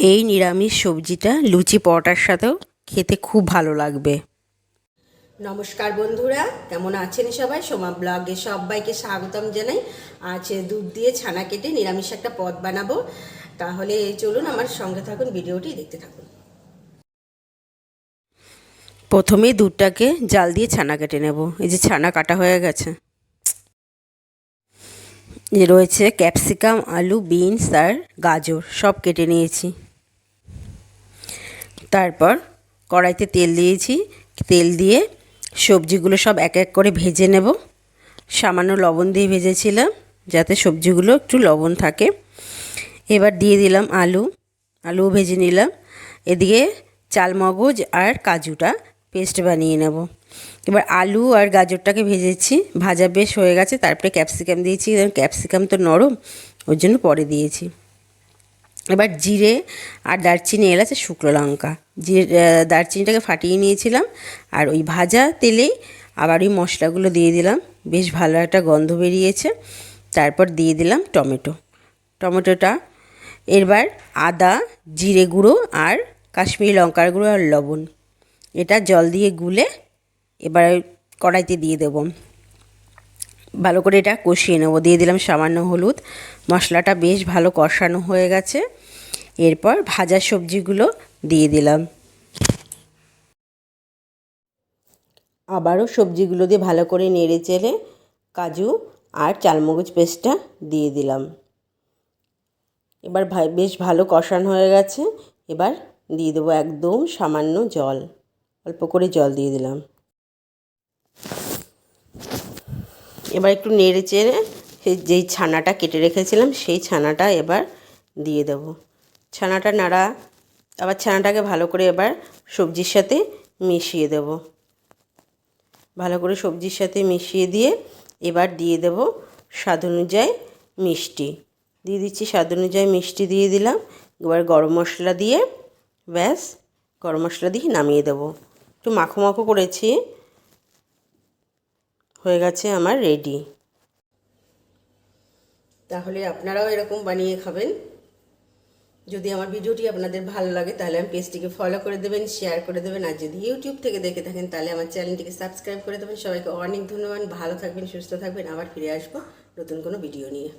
এই নিরামিষ সবজিটা লুচি পরোটার সাথেও খেতে খুব ভালো লাগবে। নমস্কার বন্ধুরা কেমন আছেন সবাই? সোমা ব্লগে সবাইকে স্বাগতম জানাই। আজ দুধ দিয়ে ছানা কেটে নিরামিষ একটা পদ বানাবো। তাহলে চলুন আমার সঙ্গে থাকুন ভিডিওটি দেখতে থাকুন। প্রথমে দুধটাকে জাল দিয়ে ছানা কেটে নেব। এই যে ছানা কাটা হয়ে গেছে। রয়েছে ক্যাপসিকাম আলু বিনস আর গাজর সব কেটে নিয়েছি। তারপর কড়াইতে তেল দিয়েছি। তেল দিয়ে সবজিগুলো সব এক এক করে ভেজে নেব। সামান্য লবণ দিয়ে ভেজেছিলাম যাতে সবজিগুলো একটু লবণ থাকে। এবার দিয়ে দিলাম আলু। আলুও ভেজে নিলাম। এদিকে চালমগজ আর কাজুটা পেস্ট বানিয়ে নেব। এবার আলু আর গাজরটাকে ভেজেছি। ভাজা বেশ হয়ে গেছে। তারপরে ক্যাপসিকাম দিয়েছি। ক্যাপসিকাম তো নরম, ওর জন্য পরে দিয়েছি। এবার জিরে আর দারচিনি এলাচ শুকনো লঙ্কা। জিরে দারচিনিটাকে ফাটিয়ে নিয়েছিলাম আর ওই ভাজা তেলেই আবার ওই মশলাগুলো দিয়ে দিলাম। বেশ ভালো একটা গন্ধ বেরিয়েছে। তারপর দিয়ে দিলাম টমেটো। টমেটোটা এবার আদা, জিরে গুঁড়ো আর কাশ্মীরি লঙ্কার গুঁড়ো আর লবণ। এটা জল দিয়ে গুলে এবার কড়াইতে দিয়ে দেবো। ভালো করে এটা কষিয়ে নেব। দিয়ে দিলাম সামান্য হলুদ। মশলাটা বেশ ভালো কষানো হয়ে গেছে। এরপর ভাজা সবজিগুলো দিয়ে দিলাম। আবারও সবজিগুলো দিয়ে ভালো করে নেড়ে চেড়ে কাজু আর চালমগজ পেস্টটা দিয়ে দিলাম। এবার বেশ ভালো কষানো হয়ে গেছে। এবার দিয়ে দেবো একদম সামান্য জল। অল্প করে জল দিয়ে দিলাম। এবার একটু নেড়ে চেড়ে সেই যেই ছানাটা কেটে রেখেছিলাম, সেই ছানাটা এবার দিয়ে দেব। ছানাটা নাড়া, আবার ছানাটাকে ভালো করে এবার সবজির সাথে মিশিয়ে দেব। ভালো করে সবজির সাথে মিশিয়ে দিয়ে এবার দিয়ে দেব স্বাদ অনুযায়ী মিষ্টি। দিয়ে দিচ্ছি স্বাদ অনুযায়ী মিষ্টি দিয়ে দিলাম। এবার গরম মশলা দিয়ে ব্যাস, গরম মশলা দিয়ে নামিয়ে দেবো। একটু মাখো মাখো করেছি। হয়ে গেছে আমার রেডি তাহলে আপনারাও এরকম বানিয়ে খাবেন। যদি আমার ভিডিওটি আপনাদের ভালো লাগে, তাহলে আমি পেজটিকে ফলো করে দেবেন শেয়ার করে দেবেন, আর যদি ইউটিউব থেকে দেখে থাকেন, তাহলে আমার চ্যানেলটিকে সাবস্ক্রাইব করে দেবেন। সবাইকে অনেক ধন্যবাদ, ভালো থাকবেন, সুস্থ থাকবেন। আবার ফিরে আসব নতুন কোনো ভিডিও নিয়ে।